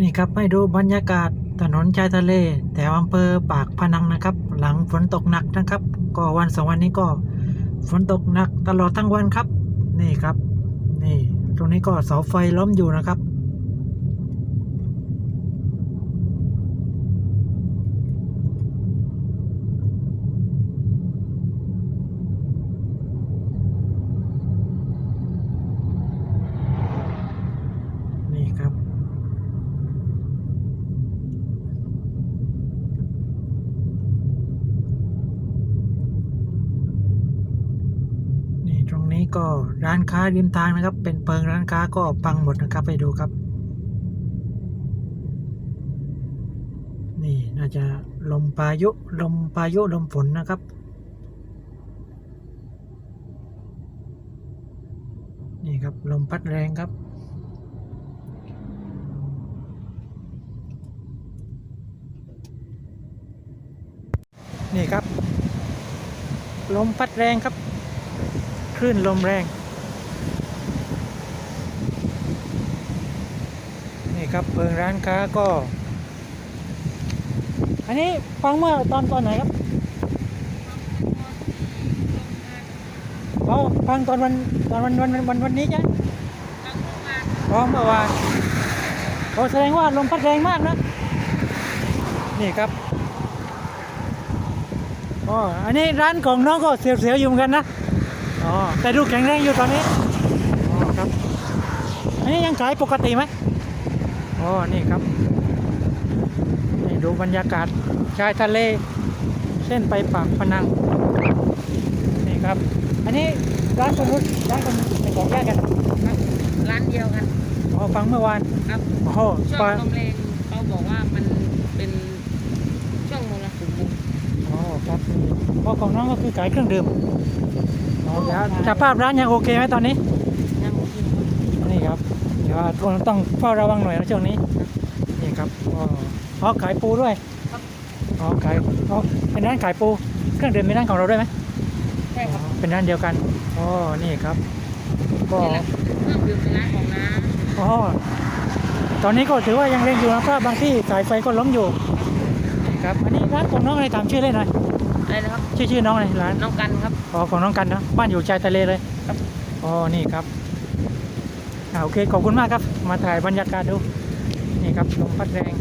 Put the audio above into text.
นี่ครับให้ดูบรรยากาศถนนชายทะเล แต่อำเภอปากพนังนะครับ หลังฝนตกหนักนะครับ ก็วันสองวันนี้ก็ฝนตกหนักตลอดทั้งวันครับ นี่ครับ นี่ ตรงนี้ก็เสาไฟล้มอยู่นะครับ นี่ครับ นี่ ตรงนี้ก็ร้านค้าริมทางนะครับ เป็นเพิงร้านค้าก็พังหมดนะครับไปดูครับ นี่น่าจะลมพายุลมพายุลมฝนนะครับนี่ครับลมพัดแรงครับ นี่ครับ ลมพัดแรงครับ ลื่นลมแรง นี่ครับเพิงร้านค้าก็ อันนี้ฟังเมื่อตอนตอนไหนครับอ๋อฟังตอนวันตอนวันวันวันวันวันนี้ใช่ไหมอ๋อเมื่อวานโอ้แสดงว่าลมพัดแรงมากนะ นี่ครับอ๋ออันนี้ร้านของน้องก็เสียวๆอยู่เหมือนกันนะ อ๋อแต่ดูแข็งแรงอยู่ตอนนี้อ๋อครับอันนี้ยังขายปกติไหมอ๋อนี่ครับนี่ดูบรรยากาศชายทะเล เส้นไปปากพนังนี่ครับ อันนี้ร้านคนนู้นร้านคนเป็นของแยกกันครับร้านเดียวกันอ๋อฟังเมื่อวานครับโอ้โหช่วปงลาลมแรงเขาบอกว่ามันเป็นช่วงมรสุมอ๋อครับเพราะของน้องก็คือขายเครื่องดื่มอ๋อ เดี๋ยวสภาพร้านยังโอเคไหมตอนนี้น้ำมันกินนี่ครับเดี๋ยวต้องเฝ้าระวังหน่อยนะช่วงนี้นี่ครับอ๋ออ๋อขายปูด้วยอ๋อขายอ๋อเป็นร้านขายปูเครื่องดื่มเป็นร้านของเราด้วยไหมใช่ครับอ๋อเป็นร้านเดียวกันอ๋อนี่ครับก็นี่แหละเครื่องดื่มเป็นร้านของน้าอ๋อตอนนี้ก็ถือว่ายังเร่งอยู่นะเพราะบางที่สายไฟก็ล้มอยู่นี่ครับอันนี้ร้านของน้องอะไรถามชื่อเล่นหน่อย อะไรนะครับ ชื่อชื่อน้องอะไรร้านน้องกันครับ อ๋อของน้องกันนะบ้านอยู่ชายทะเลเลยครับ อ๋อนี่ครับอ่าโอเคขอบคุณมากครับ มาถ่ายบรรยากาศดู นี่ครับลมพัดแรง